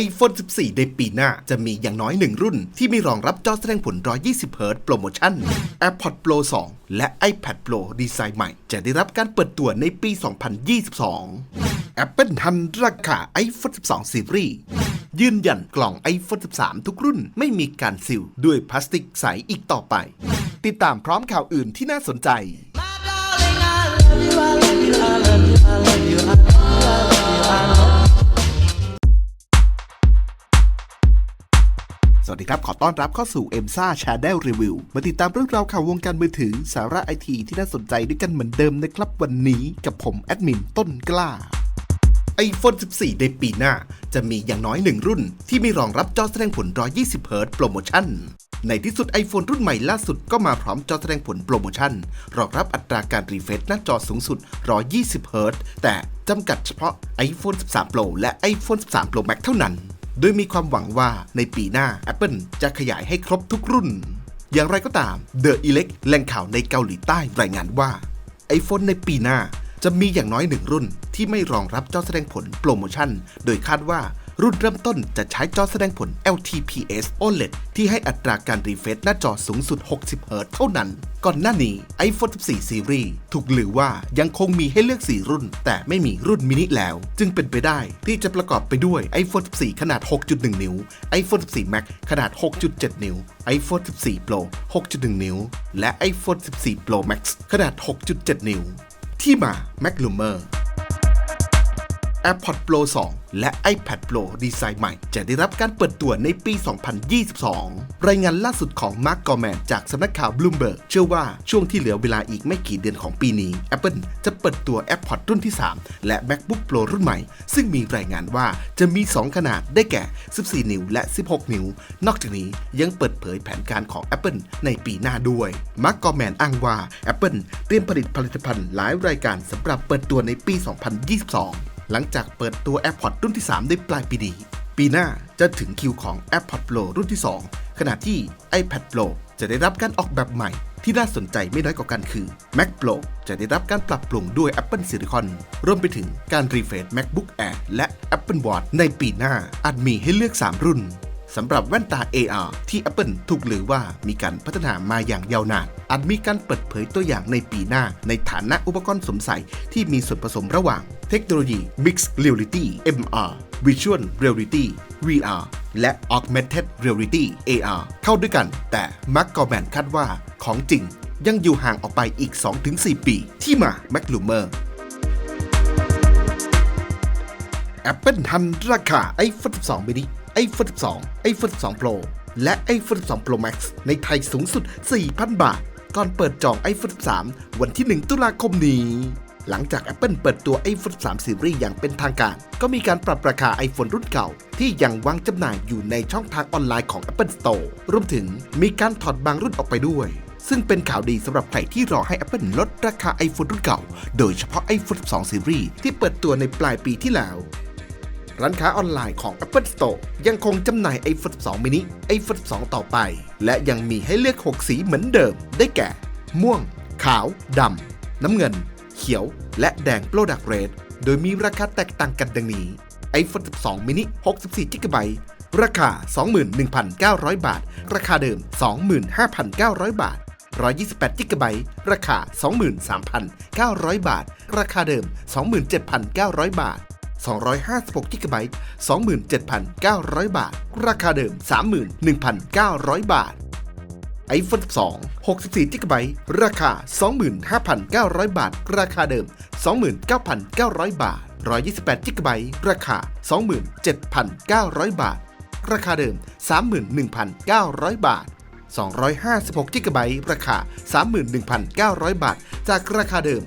iPhone 14 ในปีหน้าจะมีอย่างน้อยหนึ่งรุ่น ที่มีรองรับจอแสดงผล 120 Hz โปรโมชั่น AirPods Pro 2 และ iPad Pro ดีไซน์ใหม่ จะได้รับการเปิดตัวในปี 2022 Apple ทันราคา iPhone 12 Series ยืนยันกล่อง iPhone 13 ทุกรุ่นไม่มีการซิลด้วยพลาสติกใสอีกต่อไป ติดตามพร้อมข่าวอื่นที่น่าสนใจ วัสดีครับ ขอต้อนรับเข้าสู่ e m s a Channel Review มาติดตามเรื่องราวข่าววงการมือถือ สาระไอทีที่น่าสนใจด้วยกันเหมือนเดิมนะครับ วันนี้กับผมแอดมินต้นกล้า iPhone 14 ในปีหน้า จะมีอย่างน้อยหนึ่งรุ่น ที่มีรองรับจอแสดงผล 120 Hz โปรโมชั่น ในที่สุด iPhone รุ่นใหม่ล่าสุดก็มาพร้อมจอแสดงผลโปรโมชั่น รองรับอัตราการรีเฟรชหน้าจอสูงสุด 120 Hz แต่จำกัดเฉพาะ iPhone 13 Pro และ iPhone 13 Pro Max เท่านั้น โดยมีความหวังว่าในปีหน้า Apple จะขยายให้ครบทุกรุ่น อย่างไรก็ตาม The Elect แหล่งข่าวในเกาหลีใต้รายงานว่า iPhone ในปีหน้าจะมีอย่างน้อยหนึ่งรุ่นที่ไม่รองรับจอแสดงผลโปรโมชั่น โดยคาดว่า รุ่นเริ่มต้นจะใช้จอแสดงผล LTPS OLED ที่ให้อัตราการรีเฟรชหน้าจอสูงสุด 60 Hz เท่านั้น ก่อนหน้านี้ iPhone 14 Series ถูกลือว่ายังคงมีให้เลือก 4 รุ่น แต่ไม่มีรุ่นมินิแล้ว จึงเป็นไปได้ที่จะประกอบไปด้วย iPhone 14 ขนาด 6.1 นิ้ว iPhone 14 Max ขนาด 6.7 นิ้ว iPhone 14 Pro 6.1 นิ้ว และ iPhone 14 Pro Max ขนาด 6.7 นิ้ว ที่มา Mac Lumer AirPods Pro 2 และ iPad Pro ดีไซน์ใหม่ จะได้รับการเปิดตัวในปี 2022 รายงานล่าสุดของ Mark Gurman จากสำนักข่าว Bloomberg เชื่อว่าช่วงที่เหลือเวลาอีกไม่กี่เดือนของปีนี้ Apple จะเปิดตัว AirPods รุ่นที่ 3 และ MacBook Pro รุ่นใหม่ ซึ่งมีรายงานว่าจะมี 2 ขนาดได้แก่ 14 นิ้วและ 16 นิ้ว นอกจากนี้ยังเปิดเผยแผนการของ Apple ในปีหน้าด้วย Mark Gurman อ้างว่า Apple เตรียมผลิตผลิตภัณฑ์หลายรายการสำหรับเปิดตัวในปี 2022 หลังจากเปิดตัว AirPods รุ่นที่3ในปลายปีนี้ ปีหน้าจะถึงคิวของ AirPods Pro รุ่นที่ 2 ขณะที่ iPad Pro จะได้รับการออกแบบใหม่ที่น่าสนใจไม่น้อยกว่ากันคือ Mac Pro จะได้รับการปรับปรุงด้วย Apple Silicon รวมไปถึงการรีเฟรช MacBook Air และ Apple Watch ในปีหน้า อาจมีให้เลือก 3 รุ่นสำหรับแว่นตา AR ที่ Apple ถูกลือว่ามีการพัฒนามาอย่างยาวนาน อาจมีการเปิดเผยตัวอย่างในปีหน้า ในฐานะอุปกรณ์สมใส่ที่มีส่วนผสมระหว่าง เทคโนโลยี Mixed Reality MR Virtual Reality VR และ Augmented Reality AR เข้าด้วยกัน แต่ Mark Gurman คาดว่าของจริงยังอยู่ห่างออกไปอีก 2-4 ปี ที่มา Mac Lumer Apple ทันราคา iPhone 12 mini iPhone 12 iPhone 12 Pro และ iPhone 12 Pro Max ในไทยสูงสุด 4,000 บาท ก่อนเปิดจอง iPhone 13 วันที่ 1 ตุลาคมนี้ หลังจาก Apple เปิดตัว iPhone 3 Series อย่างเป็นทางการ ก็มีการปรับราคา iPhone รุ่นเก่า ที่ยังวางจำหน่ายอยู่ในช่องทางออนไลน์ของ Apple Store รวมถึงมีการถอดบางรุ่นออกไปด้วย ซึ่งเป็นข่าวดีสำหรับใครที่รอให้ Apple ลดราคา iPhone รุ่นเก่า โดยเฉพาะ iPhone 12 Series ที่เปิดตัวในปลายปีที่แล้ว ร้านค้าออนไลน์ของ Apple Store ยังคงจำหน่าย iPhone 12 mini iPhone 12 ต่อไป และยังมีให้เลือก 6 สีเหมือนเดิม ได้แก่ ม่วง ขาว ดำ น้ำเงิน เขียว และแดง Product Red โดยมีราคาแตกต่างกันดังนี้ iPhone 12 mini 64 GB ราคา 21,900 บาท ราคาเดิม 25,900 บาท 128 GB ราคา 23,900 บาท ราคาเดิม 27,900 บาท 256 GB 27,900 บาท ราคาเดิม 31,900 บาท iPhone 12 64 GB ราคา 25,900 บาท ราคาเดิม 29,900 บาท 128 GB ราคา 27,900 บาท ราคาเดิม 31,900 บาท256 GB ราคา 31,900 บาท จากราคาเดิม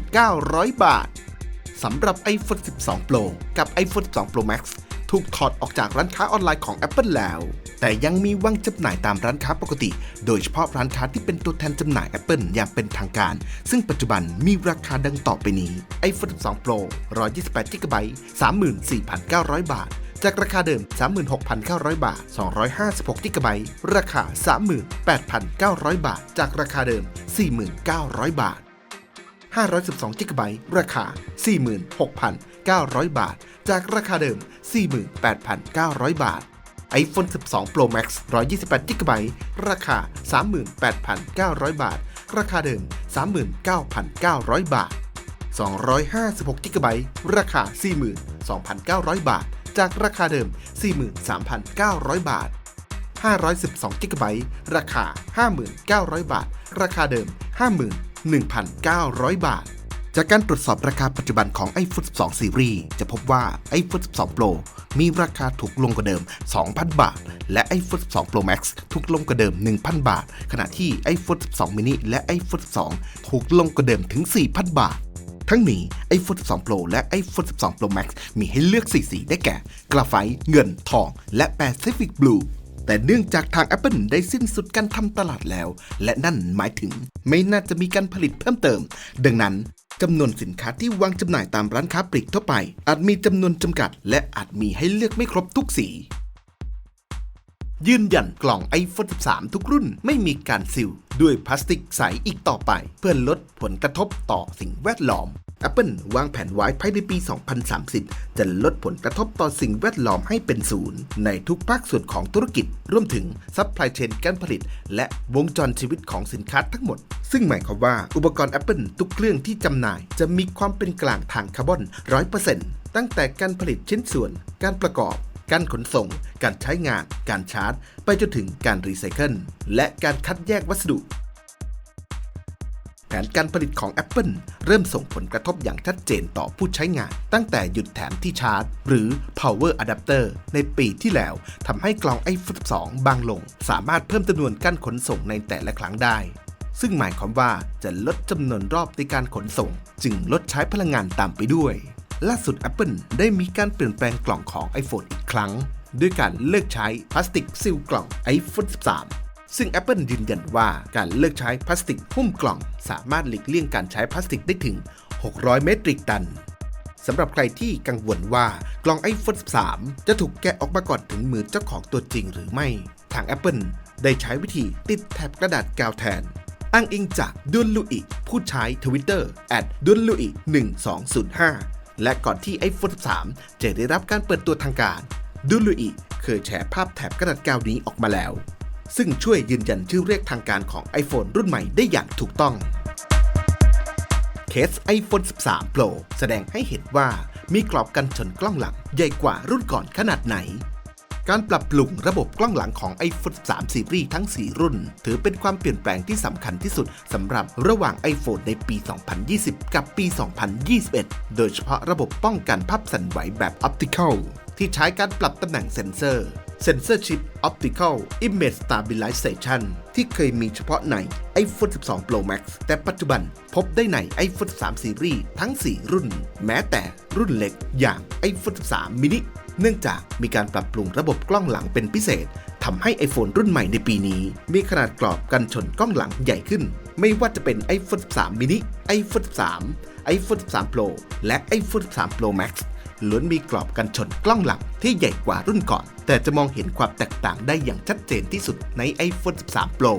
35,900 บาท สำหรับ iPhone 12 Pro กับ iPhone 12 Pro Max ถูกถอดออกจากร้านค้าออนไลน์ของ Apple แล้ว แต่ยังมีวางจำหน่ายตามร้านค้าปกติ โดยเฉพาะร้านค้าที่เป็นตัวแทนจำหน่าย Apple อย่างเป็นทางการ ซึ่งปัจจุบันมีราคาดังต่อไปนี้ iPhone 12 Pro 128 GB 34,900 บาท จากราคาเดิม 36,900 บาท 256 GB ราคา 38,900 บาท จากราคาเดิม 49,000 บาท 512 GB ราคา 46,900 บาท จากราคาเดิม 48,900 บาท iPhone 12 Pro Max 128 GB ราคา 38,900 บาท ราคาเดิม 39,900 บาท 256 GB ราคา 42,900 บาท จากราคาเดิม 43,900 บาท 512 GB ราคา 59,000บาท ราคาเดิม 5 0 0 0 1,900 บาท จากการตรวจสอบราคาปัจจุบันของ iPhone 12 Series จะพบว่า iPhone 12 Pro มีราคาถูกลงกว่าเดิม 2,000 บาท และ iPhone 12 Pro Max ถูกลงกว่าเดิม 1,000 บาท ขณะที่ iPhone 12 mini และ iPhone 12 ถูกลงกว่าเดิมถึง 4,000 บาท ทั้งนี้ iPhone 12 Pro และ iPhone 12 Pro Max มีให้เลือก 4 สีได้แก่ กราไฟต์เงิน ทอง และ Pacific Blue แต่เนื่องจากทาง Apple ได้สิ้นสุดการทำตลาดแล้ว และนั่นหมายถึงไม่น่าจะมีการผลิตเพิ่มเติม ดังนั้นจำนวนสินค้าที่วางจำหน่ายตามร้านค้าปลีกทั่วไป อาจมีจำนวนจำกัด และอาจมีให้เลือกไม่ครบทุกสี ยืนยันกล่อง iPhone 13 ทุกรุ่นไม่มีการซิลด้วยพลาสติกใสอีกต่อไป เพื่อลดผลกระทบต่อสิ่งแวดล้อม Apple วางแผนไว้ภายในปี 2030 จะลดผลกระทบต่อสิ่งแวดล้อมให้เป็นศูนย์ ในทุกภาคส่วนของธุรกิจ รวมถึงซัพพลายเชนการผลิต และวงจรชีวิตของสินค้าทั้งหมด ซึ่งหมายความว่าอุปกรณ์ Apple ทุกเครื่องที่จำหน่าย จะมีความเป็นกลางทางคาร์บอน 100%ตั้งแต่การผลิตชิ้นส่วน การประกอบการขนส่ง การใช้งาน การชาร์จ ไปจนถึงการรีไซเคิล และการคัดแยกวัสดุ แผนการผลิตของ Apple เริ่มส่งผลกระทบอย่างชัดเจนต่อผู้ใช้งาน ตั้งแต่หยุดแถมที่ชาร์จ หรือ power adapter ในปีที่แล้วทำให้กล่อง iPhone 12 บางลง สามารถเพิ่มจำนวนการขนส่งในแต่ละครั้งได้ ซึ่งหมายความว่าจะลดจำนวนรอบในการขนส่ง จึงลดใช้พลังงานตามไปด้วย ล่าสุด Apple ได้มีการเปลี่ยนแปลงกล่องของ iPhone อีกครั้ง ด้วยการเลิกใช้พลาสติกซีลกล่อง iPhone 13 ซึ่ง Apple ยืนยันว่าการเลิกใช้พลาสติกหุ้มกล่อง สามารถหลีกเลี่ยงการใช้พลาสติกได้ถึง 600 เมตริกตันสำหรับใครที่กังวลว่ากล่อง iPhone 13 จะถูกแกะออกมาก่อนถึงมือเจ้าของตัวจริงหรือไม่ ทาง Apple ได้ใช้วิธีติดแถบกระดาษกาวแทน อ้างอิงจากดุลลุอิผู้ใช้ Twitter ดุลลุอิ1205 และก่อนที่ iPhone 13 จะได้รับการเปิดตัวทางการดุลลุอิเคยแชร์ภาพแถบกระดาษกาวนี้ออกมาแล้ว ซึ่งช่วยยืนยันชื่อเรียกทางการของ iPhone รุ่นใหม่ได้อย่างถูกต้อง เคส iPhone 13 Pro แสดงให้เห็นว่ามีกรอบกันชนกล้องหลังใหญ่กว่ารุ่นก่อนขนาดไหน การปรับปรุงระบบกล้องหลังของ iPhone 13 Series ทั้ง 4 รุ่น ถือเป็นความเปลี่ยนแปลงที่สำคัญที่สุดสำหรับระหว่าง iPhone ในปี 2020 กับปี 2021 โดยเฉพาะระบบป้องกันภาพสั่นไหวแบบ Optical ที่ใช้การปรับตำแหน่งเซ็นเซอร์ Sensor Chip Optical Image Stabilization ที่เคยมีเฉพาะใน iPhone 12 Pro Max แต่ปัจจุบันพบได้ใน iPhone 13 Series ทั้ง 4 รุ่น แม้แต่รุ่นเล็กอย่าง iPhone 13 mini เนื่องจากมีการปรับปรุงระบบกล้องหลังเป็นพิเศษทำให้ iPhone รุ่นใหม่ในปีนี้ มีขนาดกรอบกันชนกล้องหลังใหญ่ขึ้น ไม่ว่าจะเป็น iPhone 13 mini iPhone 13 iPhone 13 Pro และ iPhone 13 Pro Max ล้วนมีกรอบกันชนกล้องหลังที่ใหญ่กว่ารุ่นก่อน แต่จะมองเห็นความแตกต่างได้อย่างชัดเจนที่สุดใน iPhone 13 Pro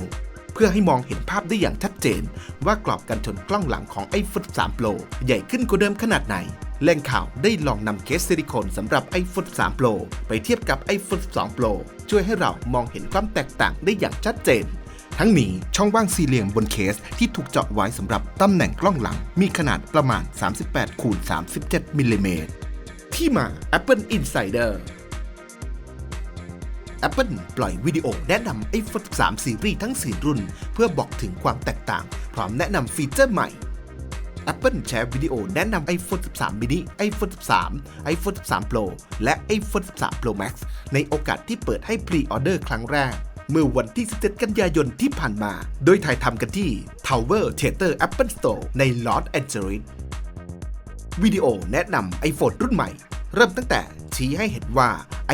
เพื่อให้มองเห็นภาพได้อย่างชัดเจน ว่ากรอบกันชนกล้องหลังของ iPhone 13 Pro ใหญ่ขึ้นกว่าเดิมขนาดไหนแหล่งข่าวได้ลองนำเคสซิลิโคนสำหรับ iPhone 13 Pro ไปเทียบกับ iPhone 12 Pro ช่วยให้เรามองเห็นความแตกต่างได้อย่างชัดเจน ทั้งนี้ช่องว่างสี่เหลี่ยมบนเคสที่ถูกเจาะไว้สำหรับตำแหน่งกล้องหลัง มีขนาดประมาณ 38 คูณ 37 มิลลิเมตร ที่มา Apple Insider Apple ปล่อยวิดีโอแนะนำ iPhone 13 Series ทั้ง 4 รุ่น เพื่อบอกถึงความแตกต่าง พร้อมแนะนำฟีเจอร์ใหม่ Apple แชร์วิดีโอแนะนำ iPhone 13 mini iPhone 13 iPhone 13 Pro และ iPhone 13 Pro Max ในโอกาสที่เปิดให้พรีออเดอร์ครั้งแรก เมื่อวันที่ 17 กันยายนที่ผ่านมา โดยถ่ายทำกันที่ Tower Theater Apple Store ในลอสแอนเจลิส วิดีโอแนะนำ iPhone รุ่นใหม่ เริ่มตั้งแต่ชี้ให้เห็นว่า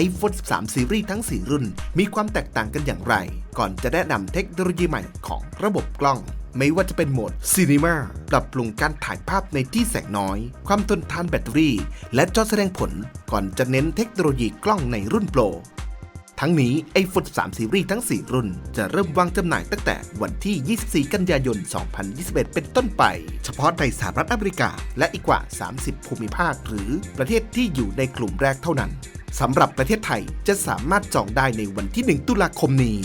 iPhone 13 Series ทั้ง 4 รุ่น มีความแตกต่างกันอย่างไร ก่อนจะแนะนำเทคโนโลยีใหม่ของระบบกล้อง ไม่ว่าจะเป็นโหมด Cinema ปรับปรุงการถ่ายภาพในที่แสงน้อย ความทนทานแบตเตอรี่ และจอแสดงผล ก่อนจะเน้นเทคโนโลยีกล้องในรุ่นโปร ทั้งนี้ iPhone 13ซีรีส์ทั้ง 4 รุ่น จะเริ่มวางจำหน่ายตั้งแต่วันที่ 24 กันยายน 2021 เป็นต้นไป เฉพาะในสหรัฐอเมริกา และอีกกว่า 30 ภูมิภาค หรือประเทศที่อยู่ในกลุ่มแรกเท่านั้นสำหรับประเทศไทยจะสามารถจองได้ในวันที่ 1 ตุลาคมนี้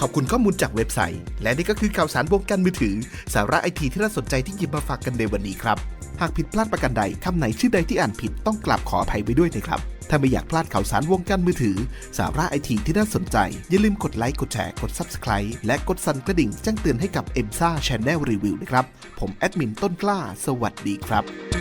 ขอบคุณข้อมูลจากเว็บไซต์ และนี่ก็คือข่าวสารวงการมือถือ สาระไอทีที่น่าสนใจที่หยิบมาฝากกันในวันนี้ครับ หากผิดพลาดประการใดคำไหนชื่อใดที่อ่านผิดต้องกราบขออภัยไว้ด้วยนะครับ ถ้าไม่อยากพลาดข่าวสารวงการมือถือ สาระไอทีที่น่าสนใจ อย่าลืมกดไลค์ กดแชร์ กด Subscribe และกดสั่นกระดิ่งแจ้งเตือนให้กับ e m s a Channel Review นะครับ ผมแอดมินต้นกล้า สวัสดีครับ